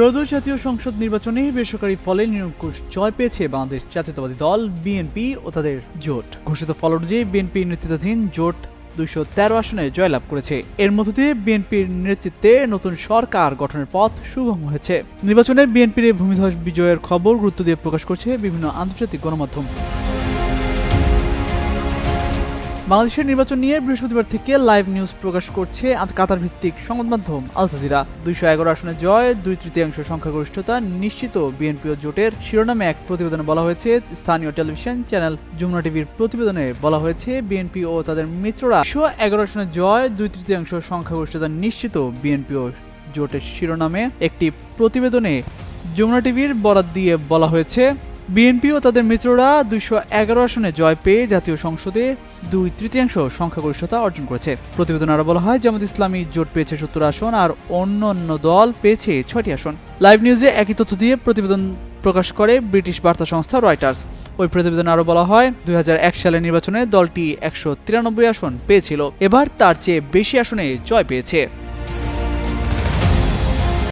ত্রয়োদশ জাতীয় সংসদ নির্বাচনে বেসরকারি ফলে নিরঙ্কুশ জয় পেয়েছে বাংলাদেশ জাতীয়তাবাদী দল, বিএনপি ও তাদের জোট। ঘোষিত ফল অনুযায়ী বিএনপি নেতৃত্বাধীন জোট দুইশো তেরো আসনে জয়লাভ করেছে। এর মধ্য দিয়ে বিএনপির নেতৃত্বে নতুন সরকার গঠনের পথ সুগম হয়েছে। নির্বাচনে বিএনপির ভূমিধস বিজয়ের খবর গুরুত্ব দিয়ে প্রকাশ করছে বিভিন্ন আন্তর্জাতিক গণমাধ্যম। বাংলাদেশের নির্বাচন নিয়ে বৃহস্পতিবার থেকে লাইভ নিউজ প্রকাশ করছে কাতার ভিত্তিক সংবাদ মাধ্যম আল জাজিরা। দুইশো এগারো আসনে জয়, দুই তৃতীয়াংশ সংখ্যাগরিষ্ঠতা নিশ্চিত বিএনপি ও জোটের শিরোনামে এক প্রতিবেদনে বলা হয়েছে। স্থানীয় টেলিভিশন চ্যানেল যমুনা টিভির প্রতিবেদনে বলা হয়েছে, বিএনপি ও তাদের মিত্ররা দুশো এগারো আসনে জয়, দুই তৃতীয়াংশ সংখ্যাগরিষ্ঠতা নিশ্চিত বিএনপি ও জোটের শিরোনামে। একটি প্রতিবেদনে যমুনা টিভির বরাত দিয়ে বলা হয়েছে বিএনপি ও তাদের মিত্ররা দুইশো এগারো আসনে জয় পেয়ে জাতীয় সংসদে দুই তৃতীয়াংশ সংখ্যাগরিষ্ঠতা অর্জন করেছে। প্রতিবেদনে আরও বলা হয়, জামাত ইসলামী জোট পেয়েছে সত্তর আসন আর অন্য অন্য দল পেয়েছে ছয়টি আসন। লাইভ নিউজে একই তথ্য দিয়ে প্রতিবেদন প্রকাশ করে ব্রিটিশ বার্তা সংস্থা রয়টার্স। ওই প্রতিবেদনে আরও বলা হয়, দুই হাজার এক সালের নির্বাচনে দলটি একশো তিরানব্বই আসন পেয়েছিল। এবার তার চেয়ে বেশি আসনে জয় পেয়েছে।